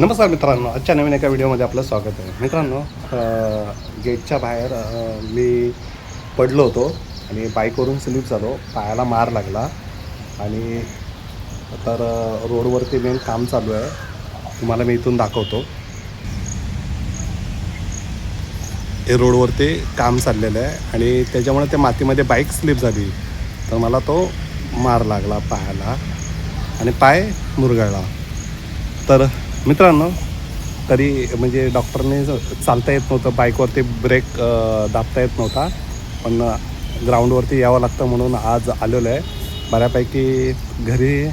नमस्कार मित्रांनो आजच्या नवीन एका व्हिडिओमध्ये आपलं स्वागत आहे. मित्रांनो गेटच्या बाहेर मी पडलो होतो आणि बाईकवरून स्लिप झालो. पायाला मार लागला आणि तर रोडवरती मेन काम चालू आहे. तुम्हाला मी इथून दाखवतो. हे रोडवरती काम चाललेलं आहे आणि त्याच्यामुळे त्या मातीमध्ये बाईक स्लिप झाली. तर मला तो मार लागला पायाला आणि पाय मुरगळला. तर मित्रांनो तरी म्हणजे डॉक्टरने चालता येत नव्हतं बाईकवरती ब्रेक दाबता येत नव्हता. पण ग्राउंडवरती यावं लागतं म्हणून आज आलेलो आहे. बऱ्यापैकी घरी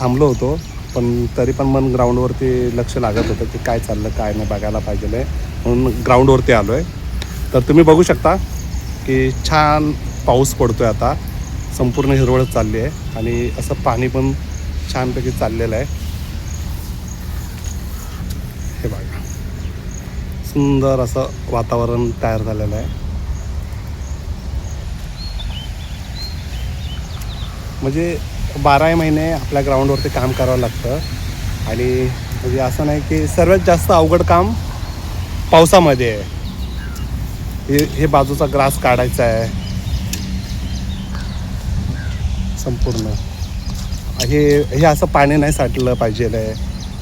थांबलो होतो पण तरी पण मन ग्राउंडवरती लक्ष लागत होतं की काय चाललं काय नाही बघायला पाहिजे म्हणून ग्राउंडवरती आलो आहे तर तुम्ही बघू शकता की छान पाऊस पडतो आहे आता. संपूर्ण हिरवळच चालली आहे आणि असं पाणी पण छानपैकी चाललेलं आहे हे बघा सुंदर असं वातावरण तयार झालेलं आहे. म्हणजे बाराही महिने आपल्या ग्राउंडवरती काम करावं लागतं. आणि म्हणजे असं नाही की सर्वात जास्त अवघड काम पावसामध्ये आहे. हे हे बाजूचा ग्रास काढायचा आहे. संपूर्ण. हे हे असं पाणी नाही साठलं पाहिजे आहे.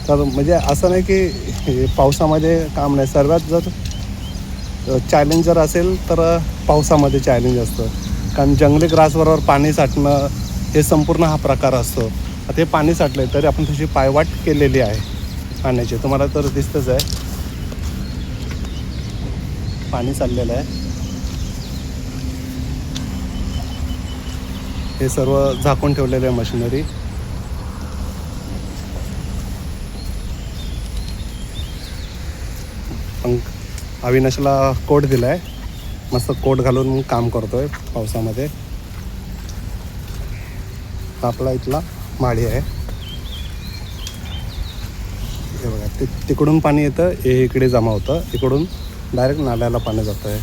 तर म्हणजे असं नाही की पावसामध्ये काम नाही. सर्वात जर चॅलेंज जर असेल तर पावसामध्ये चॅलेंज असतं. कारण जंगली ग्रासबरोबर पाणी साठणं हे संपूर्ण हा प्रकार असतो. आता हे पाणी साठलं तरी आपण तशी पायवाट केलेली आहे पाण्याची. तुम्हाला तर दिसतंच आहे. पाणी चाललेलं आहे. हे सर्व झाकून ठेवलेलं आहे मशिनरी. अविनाशला कोट दिला आहे मस्त कोट घालून काम करतो आहे पावसामध्ये. आपला इथला माळी आहे. हे बघा ते तिकडून पाणी येतं हे इकडे जमा होतं. इकडून डायरेक्ट नाल्याला पाणी जातं आहे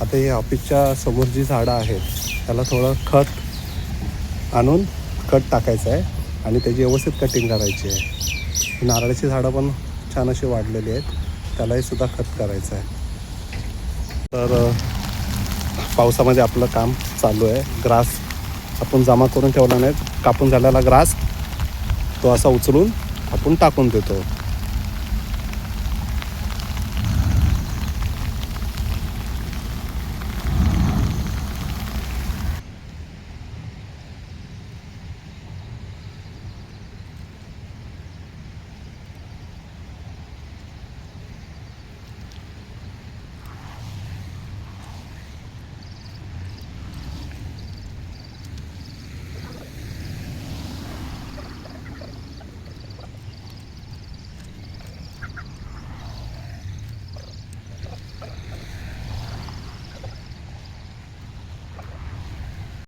आता हे ऑफिसच्या समोर जी झाडं आहेत त्याला थोडं खत आणून खत टाकायचं आहे आणि त्याची व्यवस्थित कटिंग करायची आहे. नारळाची झाडं पण छान अशी वाढलेली आहेत. त्यालाही सुद्धा खत करायचं आहे तर पावसामध्ये आपलं काम चालू आहे. ग्रास आपण जमा करून ठेवला नाही कापून झालेला ग्रास तो असा उचलून आपण टाकून देतो.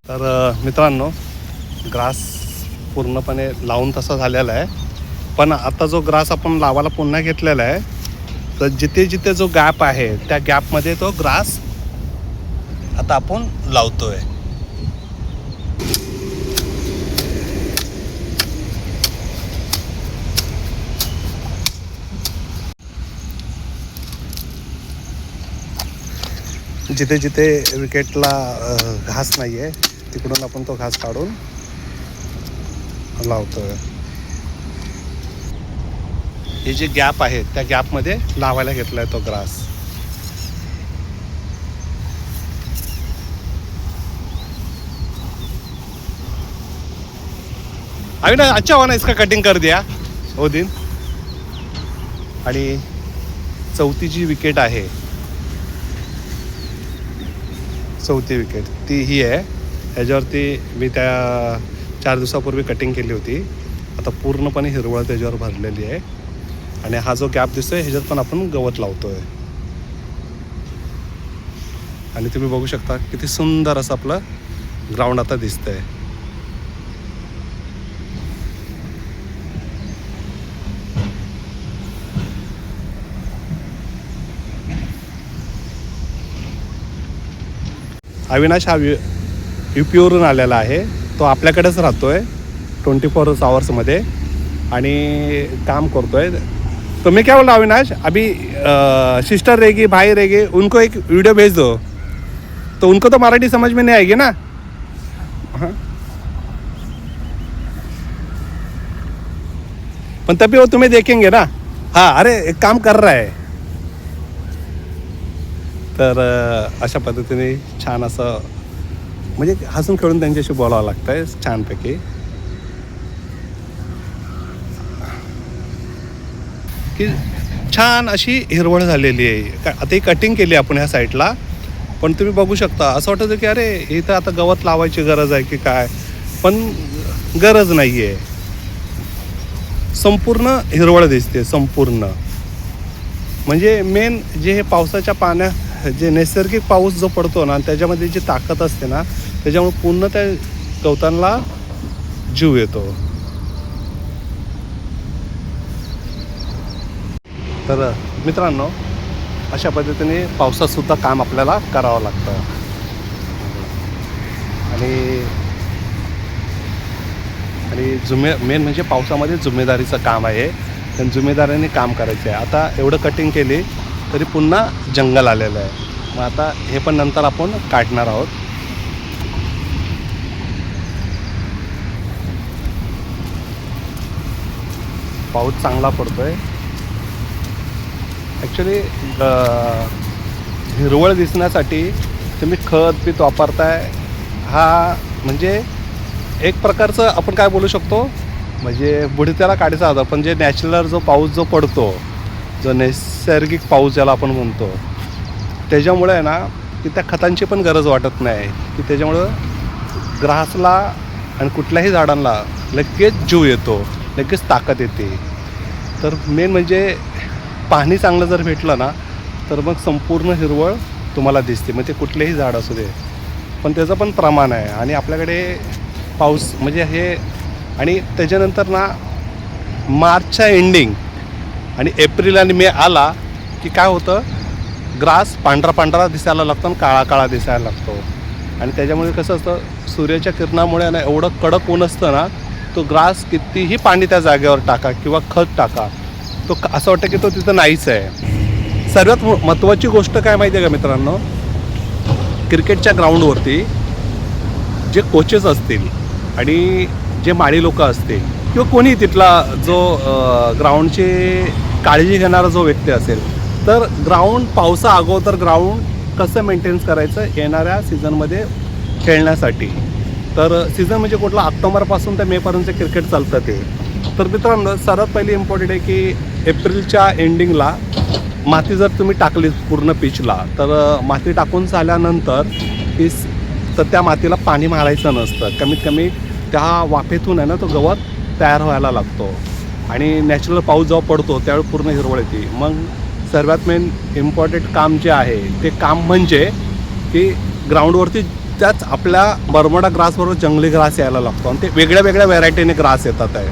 तर मित्रांनो ग्रास पूर्णपणे लावून तसा झालेला आहे. पण आता जो ग्रास आपण लावायला पुन्हा घेतलेला आहे तर जिथे जिथे जो गॅप आहे त्या गॅपमध्ये तो ग्रास आता आपण लावतोय. जिथे जिथे विकेटला घास नाही आहे तिकडून आपण तो घास काढून लावतोय. हे जे गॅप आहे त्या गॅपमध्ये लावायला घेतलाय तो ग्रास. अभी ना अच्छा हुआ ना इसका कटिंग कर दिया वो दिन आणि चौथी जी विकेट आहे चौथी विकेट ती ही आहे. ह्याच्यावरती मी त्या चार दिवसापूर्वी कटिंग केली होती. आता पूर्णपणे हिरवळ त्याच्यावर भरलेली आहे. आणि हा जो गॅप दिसतोय ह्याच्यात पण आपण गवत लावतोय. आणि तुम्ही बघू शकता किती सुंदर असं आपलं ग्राउंड आता दिसतंय. अविनाश हा यू पीवरून आलेला आहे. तो आपल्याकडेच राहतो आहे ट्वेंटी फोर आवर्समध्ये आणि काम करतो तो मैं क्या बोल रहा हूँ अविनाश? अभी सिस्टर रहेगी भाई रहेगी उनको एक वीडियो भेज दो. तो उनको तो मराठी समझ में नहीं आएगी ना? हाँ। पण तभी वो तुम्हें देखेंगे ना? हाँ अरे एक काम कर रहा है। तर अशा पद्धतीने छान असं म्हणजे हसून खेळून त्यांच्याशी बोलावं लागतं आहे छानपैकी. की छान अशी हिरवळ झालेली आहे. आता ही कटिंग केली आपण ह्या साईडला पण तुम्ही बघू शकता असं वाटतं की अरे इथं आता गवत लावायची गरज आहे की काय? पण गरज नाही आहे संपूर्ण हिरवळ दिसते संपूर्ण. म्हणजे मेन जे हे पावसाच्या पाण्या जे नैसर्गिक पाऊस जो पडतो ना त्याच्यामध्ये जी ताकद असते ना त्याच्यामुळे पूर्ण त्या गवतांना जीव येतो. तर मित्रांनो अशा पद्धतीने पावसात सुद्धा काम आपल्याला करावं लागतं. आणि आणि जुमे मेन म्हणजे पावसामध्ये जुमेदारीचं काम आहे. आणि जुमेदारीने काम करायचं आहे आता एवढं कटिंग केली तरी पुन्हा जंगल आलेलं आहे. मग आता हे पण नंतर आपण काढणार आहोत. पाऊस चांगला पडतो आहे ॲक्च्युली हिरवळ दिसण्यासाठी तुम्ही खत बीत वापरताय हा म्हणजे एक प्रकारचं आपण काय बोलू शकतो? म्हणजे बुडत्याला काढायचा होता पण जे नॅचरल जो पाऊस जो पडतो जो नैसर्गिक पाऊस ज्याला आपण म्हणतो त्याच्यामुळे आहे ना की त्या खतांची पण गरज वाटत नाही. की त्याच्यामुळं ग्रासला आणि कुठल्याही झाडांना लगेच जीव येतो लगेच ताकद येते. तर मेन म्हणजे पाणी चांगलं जर भेटलं ना तर मग संपूर्ण हिरवळ तुम्हाला दिसते. मग ते कुठलेही झाड असू दे. पण त्याचं पण प्रमाण आहे. आणि आपल्याकडे पाऊस म्हणजे हे आणि त्याच्यानंतर ना मार्चच्या एंडिंग आणि एप्रिल आणि मे आला की काय होतं? ग्रास पांढरा पांढरा दिसायला लागतो आणि काळा काळा दिसायला लागतो. आणि त्याच्यामुळे कसं असतं? सूर्याच्या किरणामुळे ना एवढं कडक ऊन असतं ना तो ग्रास कितीही पाणी त्या जागेवर टाका किंवा खत टाका तो असं वाटतं की तो तिथं नाहीच आहे. सर्वात म- महत्त्वाची गोष्ट काय माहिती आहे का मित्रांनो? क्रिकेटच्या ग्राउंडवरती जे कोचेस असतील आणि जे माळी लोक असतील किंवा कोणी तिथला जो ग्राउंडची काळजी घेणारा जो व्यक्ती असेल तर ग्राउंड पावसा अगोदर ग्राउंड कसं मेंटेन्स करायचं येणाऱ्या सीझनमध्ये खेळण्यासाठी. तर सीझन म्हणजे कुठला ऑक्टोबरपासून ते मेपर्यंत क्रिकेट चालतं ते. तर मित्रांनो सर्वात पहिली इम्पॉर्टंट आहे की एप्रिलच्या एंडिंगला माती जर तुम्ही टाकली पूर्ण पिचला तर माती टाकून झाल्यानंतर ती स- तर त्या मातीला पाणी मारायचं नसतं. कमीत कमी त्या वाफेतून आहे ना तो गवत तयार व्हायला लागतो. आणि नॅचरल पाऊस जेव्हा पडतो त्यावेळी पूर्ण हिरवळ येते. मग सर्वात मेन इम्पॉर्टंट काम जे आहे ते काम म्हणजे की ग्राउंडवरती त्याच आपल्या बरमडा ग्रासबरोबर जंगली ग्रास यायला लागतो आणि ते वेगळ्या वेगळ्या व्हरायटीने ग्रास येतात आहे.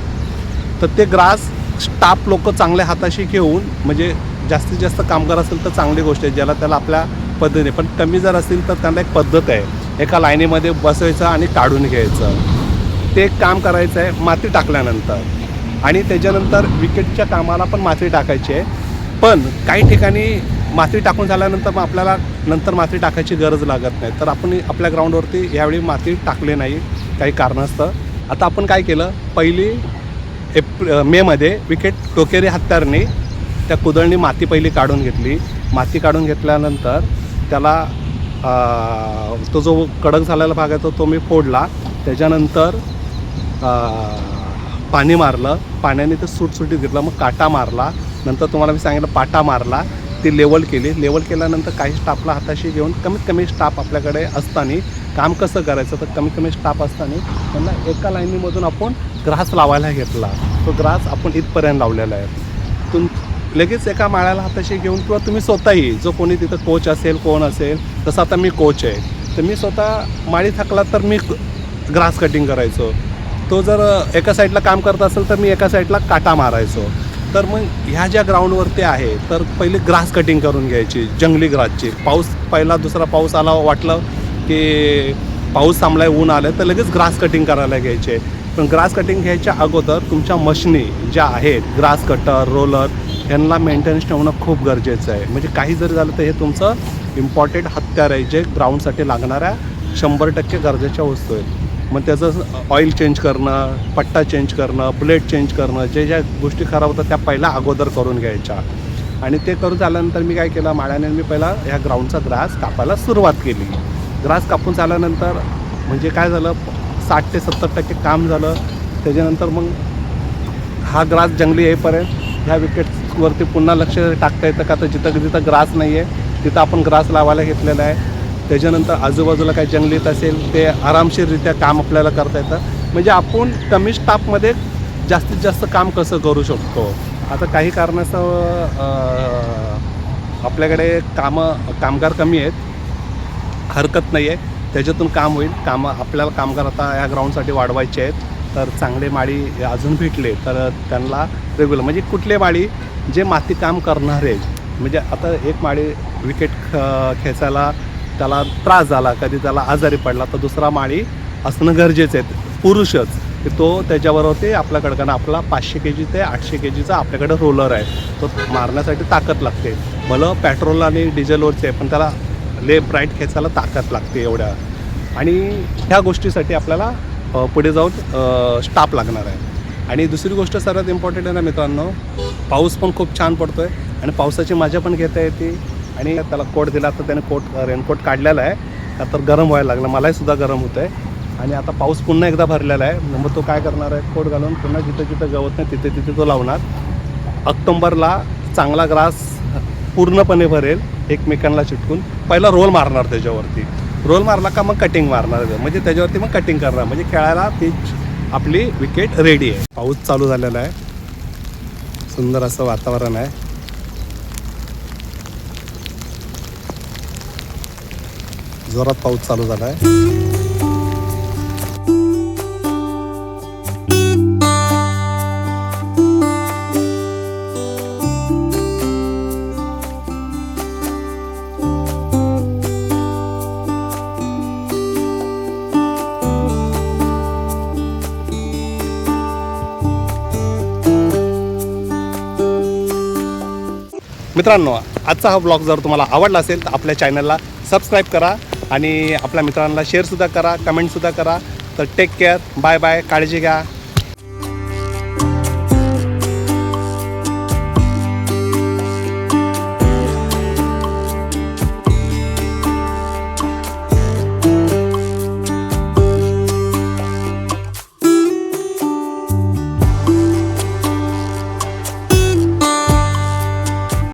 तर ते ग्रास स्टाफ लोक चांगल्या हाताशी घेऊन म्हणजे जास्तीत जास्त कामगार असेल तर चांगली गोष्ट आहे ज्याला त्याला आपल्या पद्धतीने. पण कमी जर असेल तर त्यांना एक पद्धत आहे. एका लाईनीमध्ये बसवायचं आणि काढून घ्यायचं. ते एक काम करायचं आहे माती टाकल्यानंतर. आणि त्याच्यानंतर विकेटच्या कामाला पण माती टाकायची आहे. पण काही ठिकाणी माती टाकून झाल्यानंतर मग आपल्याला नंतर माती टाकायची गरज लागत नाही. तर आपण आपल्या ग्राउंडवरती यावेळी माती टाकली नाही काही कारणास्तव. आता आपण काय केलं? पहिली एप्रि मेमध्ये विकेट टोकेरी हत्यारने त्या कुदळनी माती पहिली काढून घेतली. माती काढून घेतल्यानंतर त्याला तो जो कडक झालेला भाग आहे तो तो मी फोडला. त्याच्यानंतर पाणी मारलं. पाण्याने ते सुटसुटीत घेतलं. मग काटा मारला. नंतर तुम्हाला मी सांगितलं पाटा मारला. ती लेवल केली. लेवल केल्यानंतर काही स्टाफला हाताशी घेऊन कमीत कमी स्टाफ आपल्याकडे असताना काम कसं करायचं तर कमीत कमी स्टाफ असताना त्यांना एका लाईनीमधून आपण ग्रास लावायला घेतला. तो ग्रास आपण इथपर्यंत लावलेला आहे. तुम लगेच एका माळ्याला हाताशी घेऊन किंवा तुम्ही स्वतःही जो कोणी तिथं कोच असेल कोण असेल तसं आता मी कोच आहे. तर मी स्वतः माळी थकला तर मी ग्रास कटिंग करायचो. तो जर एका साईडला काम करत असेल तर मी एका साईडला काटा मारायचो. तर मग ह्या ज्या ग्राउंडवरती आहे तर पहिले ग्रास कटिंग करून घ्यायची जंगली ग्रासची पाऊस पहिला दुसरा पाऊस आला वाटलं की पाऊस थांबलाय ऊन आलं तर लगेच ग्रास कटिंग करायला घ्यायचे. पण ग्रास कटिंग घ्यायच्या अगोदर तुमच्या मशिनी ज्या आहेत ग्रास कटर रोलर यांना मेंटेनन्स ठेवणं खूप गरजेचं आहे. म्हणजे काही जरी झालं तर हे तुमचं इम्पॉर्टंट हत्यार आहे जे ग्राउंडसाठी लागणाऱ्या शंभर टक्के गरजेच्या वस्तू आहेत. मग त्याचं ऑइल चेंज करणं पट्टा चेंज करणं ब्लेड चेंज करणं जे ज्या गोष्टी खराब होतात त्या पहिला अगोदर करून घ्यायच्या. आणि ते करून झाल्यानंतर मी काय केलं माळ्याने मी पहिला ह्या ग्राउंडचा ग्रास कापायला सुरुवात केली. ग्रास कापून झाल्यानंतर म्हणजे काय झालं साठ ते सत्तर टक्के काम झालं. त्याच्यानंतर मग हा ग्रास जंगली येईपर्यंत ह्या विकेट्सवरती पुन्हा लक्ष टाकता येतं का? तर जिथं जिथं ग्रास नाही आहे तिथं आपण ग्रास लावायला घेतलेला आहे. त्याच्यानंतर आजूबाजूला काही जंगलीत असेल ते आरामशीररित्या काम आपल्याला करता येतं. म्हणजे आपण कमी स्टाफमध्ये जास्तीत जास्त काम कसं करू शकतो? आता काही कारणास्तव आपल्याकडे कामं कामगार कमी आहेत. हरकत नाही आहे. त्याच्यातून काम होईल. कामं आपल्याला कामगार आता या ग्राउंडसाठी वाढवायचे आहेत. तर चांगले माळी अजून भेटले तर त्यांना रेग्युलर म्हणजे कुठले माळी जे माती काम करणारे म्हणजे आता एक माळी विकेट ख खेचायला त्याला त्रास झाला कधी त्याला आजारी पडला तर दुसरा माळी असणं गरजेचं आहे. पुरुषच की तो त्याच्याबरोबर आपल्याकडं कारण आपला पाचशे के जी ते आठशे के जीचा आपल्याकडे रोलर आहे. तो मारण्यासाठी ताकद लागते. भलं पेट्रोल आणि डिझेलवरचे आहे पण त्याला लेफ्ट राईट खेचायला ताकद लागते एवढ्या. आणि ह्या गोष्टीसाठी आपल्याला पुढे जाऊन स्टाफ लागणार आहे. आणि दुसरी गोष्ट सर्वात इम्पॉर्टंट आहे ना मित्रांनो पाऊस पण खूप छान पडतो आहे आणि पावसाची मजा पण घेता येते. आणि त्याला कोट दिला तर त्याने कोट रेनकोट काढलेला आहे. तर गरम व्हायला लागलं. मलाही सुद्धा गरम होतं आहे आणि आता पाऊस पुन्हा एकदा भरलेला आहे. मग तो काय करणार आहे? कोट घालून पुन्हा जिथं जिथं गवत नाही तिथे तिथे तो लावणार. ऑक्टोंबरला चांगला ग्रास पूर्णपणे भरेल एकमेकांना चिटकून. पहिला रोल मारणार त्याच्यावरती. रोल मारला का मग कटिंग मारणार म्हणजे त्याच्यावरती मग कटिंग करणार. म्हणजे खेळायला पिच आपली विकेट रेडी आहे. पाऊस चालू झालेला आहे. सुंदर असं वातावरण आहे. जोरात पाऊस चालू झाला आहे मित्रांनो आजचा हा ब्लॉग जर तुम्हाला आवडला असेल तर आपल्या चॅनलला सबस्क्राईब करा. आणि आपल्या मित्रांना शेअरसुद्धा करा कमेंटसुद्धा करा. तर टेक केअर बाय बाय काळजी घ्या.